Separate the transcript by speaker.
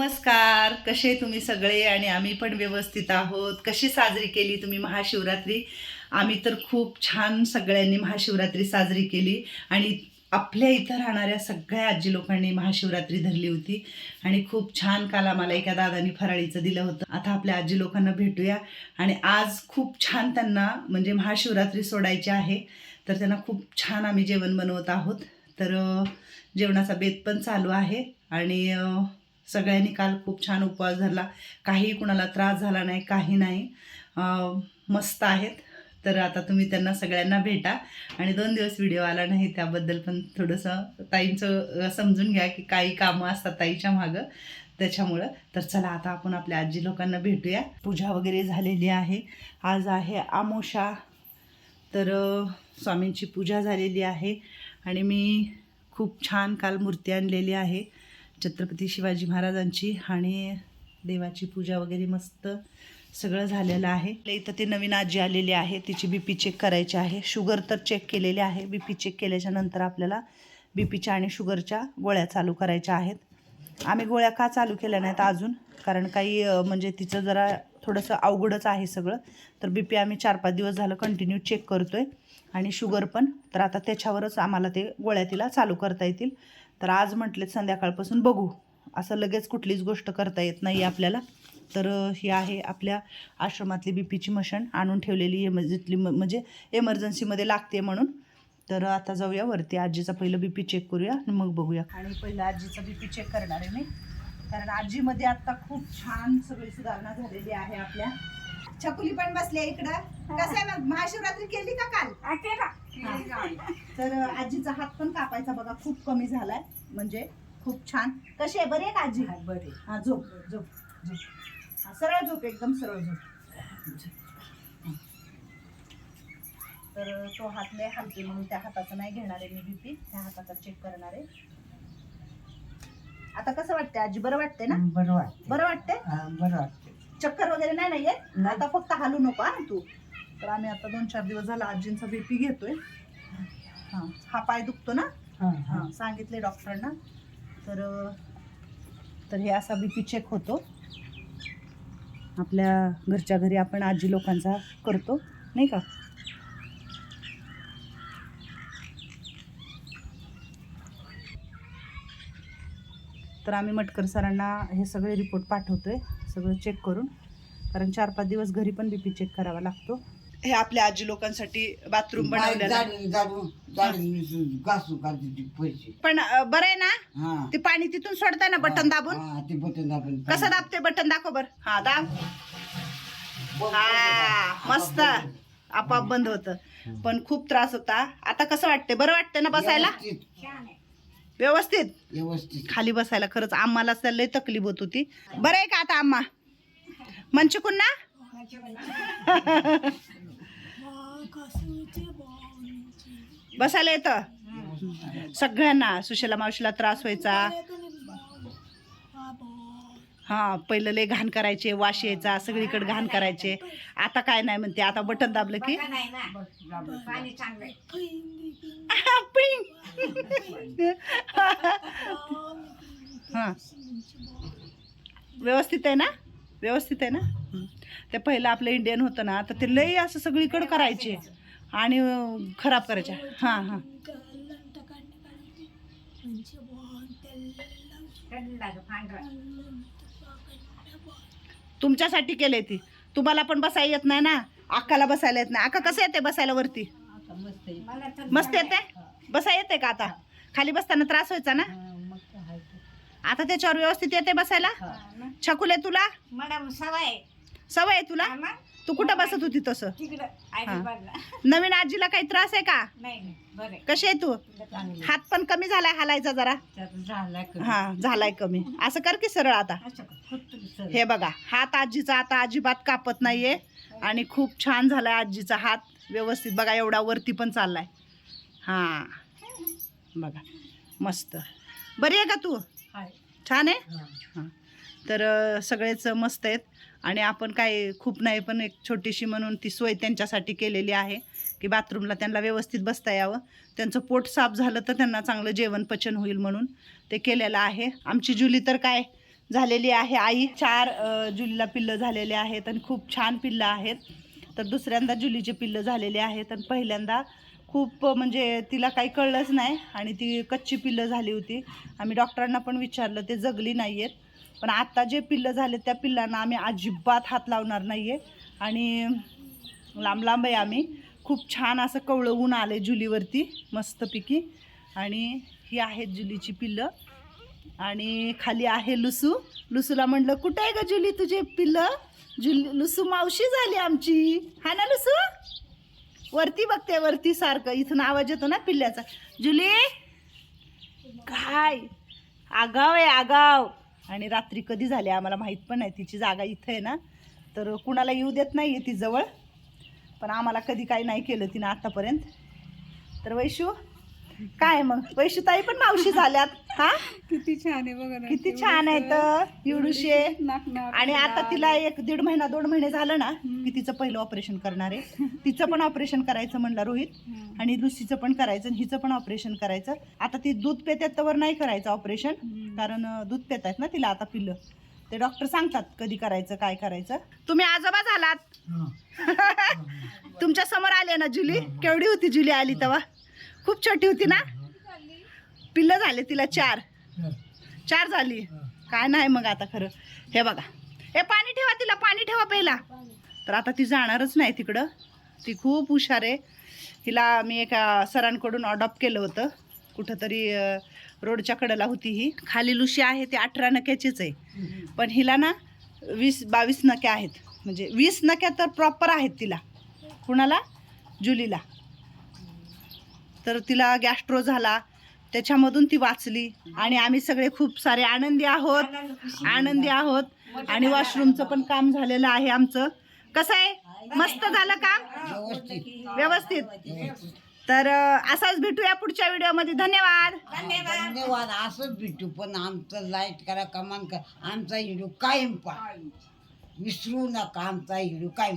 Speaker 1: नमस्कार. कसे तुम्ही सगळे? आणि आम्ही पण व्यवस्थित आहोत. कशी साजरी केली तुम्ही महाशिवरात्री? आम्ही तर खूप छान सगळ्यांनी महाशिवरात्री साजरी केली. आणि आपल्या इथं राहणाऱ्या सगळ्या आजी लोकांनी महाशिवरात्री धरली होती. आणि खूप छान काल आम्हाला एका दादानी फराळीचं दिलं होतं. आता आपल्या आजी लोकांना भेटूया. आणि आज खूप छान त्यांना म्हणजे महाशिवरात्री सोडायची आहे. तर त्यांना खूप छान आम्ही जेवण बनवत आहोत. तर जेवणाचा बेत पण चालू आहे. आणि सगळ्यांनी काल खूप छान उपवास धरला. काही कुणाला त्रास झाला नाही काही नाही. मस्त आहेत. तर आता तुम्ही त्यांना सगळ्यांना भेटा. आणि दोन दिवस व्हिडिओ आला नाही त्याबद्दल पण थोडंसं ताईंचं समजून घ्या की काही कामं असतात ताईच्या मागं. त्याच्यामुळं. तर चला आता आपण आपल्या आजी लोकांना भेटूया. पूजा वगैरे झालेली आहे. आज आहे आमोशा. तर स्वामींची पूजा झालेली आहे. आणि मी खूप छान काल मूर्ती आणलेली आहे. छत्रपती शिवाजी महाराजांची आणि देवाची पूजा वगैरे मस्त सगळं झालेलं आहे. इथं ते नवीन आजी आलेली आहे. तिची बी पी चेक करायची आहे. शुगर तर चेक केलेली आहे. बी पी चेक केल्याच्यानंतर आपल्याला बी पीच्या आणि शुगरच्या गोळ्या चालू करायच्या आहेत. आम्ही गोळ्या का चालू केल्या नाहीत अजून? कारण काही म्हणजे तिचं जरा थोडंसं अवघडच आहे सगळं. तर बी पी आम्ही चार पाच दिवस झालं कंटिन्यू चेक करतो आहे आणि शुगर पण. तर आता त्याच्यावरच आम्हाला ते गोळ्या तिला चालू करता येतील. तर आज म्हटले संध्याकाळपासून बघू. असं लगेच कुठलीच गोष्ट करता येत नाही आपल्याला. तर ही आहे आपल्या आश्रमातली बी पीची मशीन आणून ठेवलेली इमर्जन्सली म्हणजे एमर्जन्सीमध्ये लागते म्हणून. तर आता जाऊया वरती आजीचा पहिलं बी पी चेक करूया आणि मग बघूया. आणि पहिलं आजीचा बी पी चेक करणार आहे मी. कारण आजीमध्ये आता खूप छान सगळी सुधारणा झालेली आहे आपल्या.
Speaker 2: छकुली पण बसले इकडं. कसं महाशिवरात्री केली का काल.
Speaker 1: तर आजीचा हात पण कापायचा बघा खूप कमी झालाय. म्हणजे खूप छान. कशी आहे? बरी आहे का आजी?
Speaker 2: बरे
Speaker 1: हा झोप झोप झोप. सरळ झोप एकदम सरळ झोप. तर तो हात लय हलके म्हणून त्या हाताचा नाही घेणार आहे मी बीपी त्या हाताचा चेक करणार आहे. आता कसं वाटतंय आजी? बरं वाटतंय ना?
Speaker 2: बरं वाटते
Speaker 1: बरं वाटतंय?
Speaker 2: बरं वाटते
Speaker 1: चक्कर वगैरे नाही ना येत. आता फक्त हालू नको हा तू. तर आम्ही आता दोन चार दिवस झाला आजींचा बीपी घेतोय. हा हा पाय दुखतो ना? हा सांगितले डॉक्टरांना. तर तर हे असा बीपी चेक होतो. आपल्या घरच्या घरी आपण आजी लोकांचा करतो नाही का? तर आम्ही मटकर सरांना हे सगळे रिपोर्ट पाठवतोय सगळं चेक करून. कारण चार पाच दिवस घरी पण बीपी चेक करावा लागतो. हे आपल्या आजी लोकांसाठी बाथरूम बनवलेलं. आहे.
Speaker 2: घासू काढते ती पैसे.
Speaker 1: पण अ, बरं आहे ना?
Speaker 2: हा.
Speaker 1: ते पाणी तिथून सोडताय ना बटन दाबून?
Speaker 2: हा, ते बटन दाबून
Speaker 1: कसं दाबते बटन? दाखव बर. हा दाब. हा मस्त. आपाप बंद होतं. पण खूप त्रास होता. आता कसं वाटते बरं वाटतं ना बसायला?
Speaker 2: व्यवस्थित,
Speaker 1: व्यवस्थित?
Speaker 2: व्यवस्थित.
Speaker 1: खाली बसायला खरंच आम्हाला असं लय तकलीफ होत होती. बरं आहे का आता आम्हा? मनचिकून ना बसायला येतं? सगळ्यांना. सुशेला मावशीला त्रास व्हायचा. हा पहिलं लय घाण करायचे वाश यायचा सगळीकडे घाण करायचे. आता काय नाही म्हणते आता बटन दाबलं की. व्यवस्थित आहे ना? व्यवस्थित आहे ना? ते पहिलं आपलं इंडियन होतं ना तर ते लय असं सगळीकडे करायचे. आणि खराब करायचे हां हां. तुमच्यासाठी केले ती. तुम्हाला पण बसायला येत नाही ना. अक्काला बसायला येत नाही. अक्का कसं येते बसायला वरती? मस्त येते बसा येते का आता? खाली बसताना त्रास व्हायचा ना? आता त्याच्यावर व्यवस्थित येते बसायला? छकुले तुला?
Speaker 3: मॅडम सवय
Speaker 1: सवय आहे तुला? तू कुठं बसत होती तसं. नवीन आजीला काही त्रास आहे का? कशी आहे तू? हात पण कमी झालाय हालायचा जरा? हा झालाय कमी. असं कर की सरळ आता. हे बघा हात आजीचा आता अजिबात कापत नाहीये आणि खूप छान झालाय आजीचा हात. व्यवस्थित बघा एवढा वरती पण चाललाय. हा. बघा मस्त. बरी आहे का तू? छान आहे? हां. तर सगळेच मस्त आहेत. आणि आपण काय खूप नाही पण एक छोटीशी म्हणून ती सोय त्यांच्यासाठी केलेली आहे की बाथरूमला त्यांना व्यवस्थित बसता यावं. त्यांचं पोट साफ झालं तर त्यांना चांगलं जेवण पचन होईल म्हणून ते केलेलं आहे. आमची जुली तर काय झालेली आहे आई चार जुलीला पिल्लं झालेले आहेत आणि खूप छान पिल्लं आहेत. तर दुसऱ्यांदा जुलीचे पिल्लं झालेले आहेत आणि पहिल्यांदा खूप म्हणजे तिला काही कळलंच नाही आणि ती कच्ची पिल्लं झाली होती. आम्ही डॉक्टरांना पण विचारलं ते जगली नाही आहेत पण आत्ता जे पिल्लं झाले त्या पिल्लांना आम्ही अजिबात हात लावणार नाही आहे आणि लांब लांब आहे आम्ही. खूप छान असं कवळं ऊन आलं आहे जुलीवरती मस्तपैकी. आणि ही आहेत जुलीची पिल्लं. आणि खाली आहे लुसू. लुसूला म्हणलं कुठं आहे ग जुली तुझे पिल्लं? जुली लुसू मावशी झाली आमची. हा ना लुसू? वरती बघते वरती सारखं. इथून आवाज येतो ना पिल्ल्याचा. जुली? काय? आगाव आहे आगाव. आणि रात्री कधी झाली आम्हाला माहीत पण नाही. तिची जागा इथं आहे ना तर कुणाला येऊ देत नाही आहे ती जवळ. पण आम्हाला कधी काही नाही केलं तिनं आतापर्यंत. तर वैशू काय मग? वैशूताई पण मावशी झाल्यात. हा?
Speaker 2: किती छान आहे बघा
Speaker 1: किती छान आहे तर एवढूशे आणि आता तिला एक दीड महिना दोन महिने झालं ना की तिचं पहिलं ऑपरेशन करणार आहे. तिचं पण ऑपरेशन करायचं म्हणलं रोहित. आणि लुसीचं पण करायचं आणि हिचं पण ऑपरेशन करायचं. आता ती दूध पेत्यात तर नाही करायचं ऑपरेशन. कारण दूध पेत आहेत ना तिला आता पिल्लं. ते डॉक्टर सांगतात कधी करायचं काय करायचं. तुम्ही आजोबा झालात. तुमच्यासमोर आले ना जुली? केवढी होती जुली आली तेव्हा? खूप छोटी होती ना? पिल्लं झाले तिला चार. चार झाली. काय नाही मग आता खरं. हे बघा. हे पाणी ठेवा तिला पाणी ठेवा पहिला. तर आता ती जाणारच नाही तिकडं. ती खूप हुशार आहे. हिला मी एका सरांकडून अडॉप्ट केलं होतं. कुठंतरी रोडच्या कडेला होती ही. खाली लुशी आहे ती अठरा नक्याचीच आहे. पण हिला ना वीस बावीस नक्या आहेत. म्हणजे वीस नक्या तर प्रॉपर आहेत तिला. कुणाला? जुलीला. तर तिला गॅस्ट्रो झाला. त्याच्यामधून ती वाचली. आणि आम्ही सगळे खूप सारे आनंदी आहोत. आनंदी आहोत. आणि वॉशरूमचं पण काम झालेलं आहे आमचं. कसं आहे? मस्त झालं काम? व्यवस्थित. तर असाच भेटूया पुढच्या व्हिडिओमध्ये. धन्यवाद.
Speaker 4: धन्यवाद. असंच भेटू. पण आमचं लाइट करा कमान करा. आमचा व्हिडिओ कायम पहा. विसरू नका आमचा व्हिडिओ कायम.